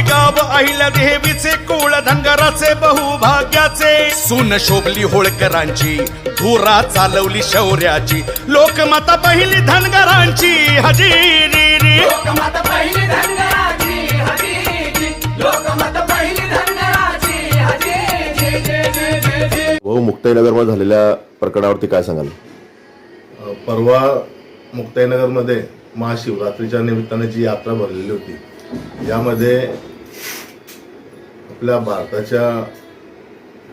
चौंडी गाव अहिल्या देवीचे कुळ धनगराचे बहुभाग्याचे. सून शोभली होळकरांची धुरा चालवली शौर्याची. लोकमाता पहिली धनगरांची हजेरी लोकमत पहिली धनगराची हजी लोकमत पहिली धनगराची हजी जे जे जे जे जे भाऊ मुक्ताईनगरमध्ये झालेल्या प्रकरणावरती काय सांगाल? परवा मुक्ताईनगरमध्ये महाशिवरात्रीच्या निमित्ताने जी यात्रा भरलेली होती यामध्ये आपल्या भारताच्या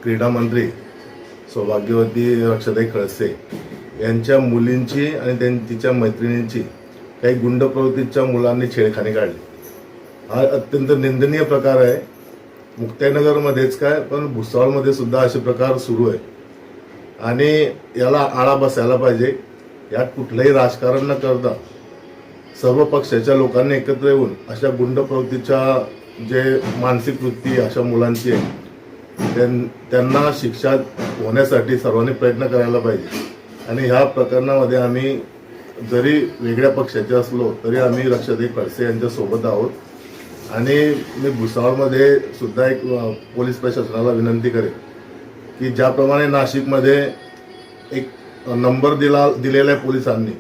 क्रीडा मंत्री सौभाग्यवती रक्षाताई खळसे यांच्या मुलींची आणि त्यां तिच्या मैत्रिणींची काही गुंड प्रवृत्तीच्या मुलांनी छेडखानी काढली. हा अत्यंत निंदनीय प्रकार आहे. मुक्ताईनगरमध्येच काय पण भुसावळमध्ये सुद्धा असे प्रकार सुरू आहे. आणि याला आळा बसायला पाहिजे. यात कुठलंही राजकारण न करता सर्व पक्षाच्या लोकांनी एकत्र येऊन अशा गुंड प्रवृत्तीच्या जे मानसिक वृत्ती अशा मुलांची आहे त्यां- त्यांना शिक्षा होण्यासाठी सर्वांनी प्रयत्न करायला पाहिजे. आणि ह्या प्रकरणामध्ये आम्ही जरी वेगळ्या पक्षाचे असलो तरी आम्ही रक्षाताई खडसे यांच्यासोबत आहोत. आणि मी भुसावळमध्ये सुद्धा एक पोलीस प्रशासनाला विनंती करेन की ज्याप्रमाणे नाशिकमध्ये एक नंबर दिला दिलेला आहे पोलिसांनी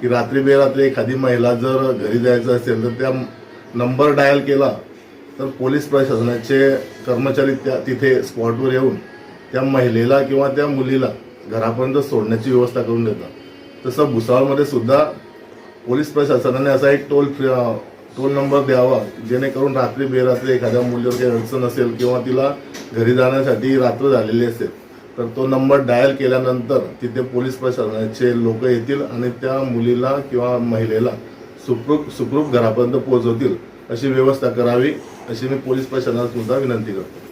की रात्री बेरात्री एखादी महिला जर घरी जायचं असेल तर त्या नंबर डायल केला तर पोलीस प्रशासनाचे कर्मचारी त्या तिथे स्पॉटवर येऊन त्या महिलेला किंवा त्या मुलीला घरापर्यंत सोडण्याची व्यवस्था करून देतात. तसं भुसावळमध्ये सुद्धा पोलीस प्रशासनाने असा एक टोल फ्री टोल नंबर द्यावा जेणेकरून रात्री बेरात्री एखाद्या मुलीवर काही अडचण असेल किंवा तिला घरी जाण्यासाठी रात्र झालेली असेल तर तो नंबर डायल केल्यानंतर तिथे पोलीस प्रशासनाचे लोक येतील आणि त्या मुलीला किंवा महिलेला सुखरूप सुखरूप घरापर्यंत पोहोचवतील अशी व्यवस्था करावी. अशी मी पोलीस प्रशासनाला सुद्धा विनंती करतो.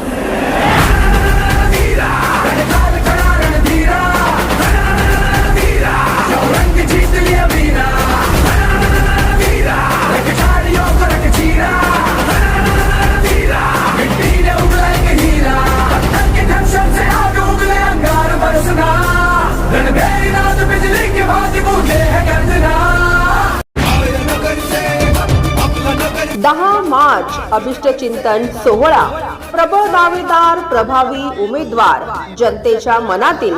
दहा मार्च अभिष्ट चिंतन सोहळा. प्रबळ दावेदार प्रभावी उमेदवार. जनतेच्या मनातील